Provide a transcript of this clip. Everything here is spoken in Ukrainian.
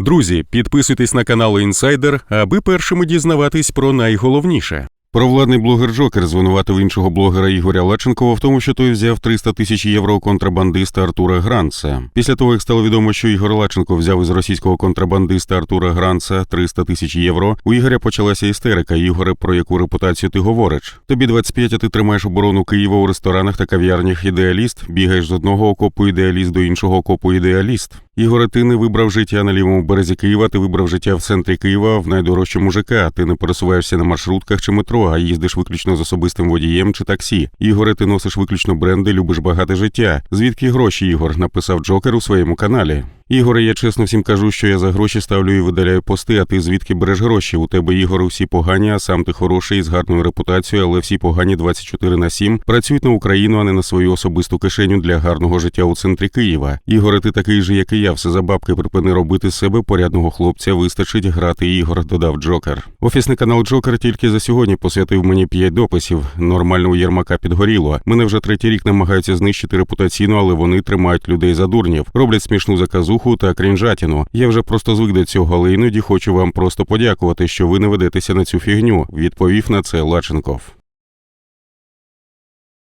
Друзі, підписуйтесь на канал Інсайдер, аби першими дізнаватись про найголовніше. Провладний блогер Джокер звинуватив іншого блогера Ігоря Лаченкова в тому, що той взяв 300 тисяч євро контрабандиста Артура Гранца. Після того, як стало відомо, що Ігор Лаченко взяв із російського контрабандиста Артура Гранца 300 тисяч євро, у Ігоря почалася істерика. Ігоре, про яку репутацію ти говориш? Тобі 25, а ти тримаєш оборону Києва у ресторанах та кав'ярнях ідеаліст, бігаєш з одного окопу ідеаліст до іншого окопу ідеаліст. Ігоре, ти не вибрав життя на лівому березі Києва, ти вибрав життя в центрі Києва в найдорожчому ЖК. Ти не пересуваєшся на маршрутках чи метро, а їздиш виключно з особистим водієм чи таксі. Ігоре, ти носиш виключно бренди, любиш багате життя. Звідки гроші, Ігор? написав Джокер у своєму каналі. Ігоре, я чесно всім кажу, що я за гроші ставлю і видаляю пости, а ти звідки береш гроші? У тебе, Ігор, всі погані, а сам ти хороший з гарною репутацією, але всі погані 24 на 7 працюють на Україну, а не на свою особисту кишеню для гарного життя у центрі Києва. Ігоре, ти такий же, як і я, все за бабки припини робити себе порядного хлопця, вистачить грати ігор, додав Джокер. Офісний канал Джокер тільки за сьогодні посвятив мені п'ять дописів. Нормально у Єрмака підгоріло. Мене вже третій рік намагаються знищити репутаційно, але вони тримають людей за дурнів, роблять смішну заказуху та крінжатіну. Я вже просто звик до цього, але іноді хочу вам просто подякувати, що ви не ведетеся на цю фігню. Відповів на це Лаченков.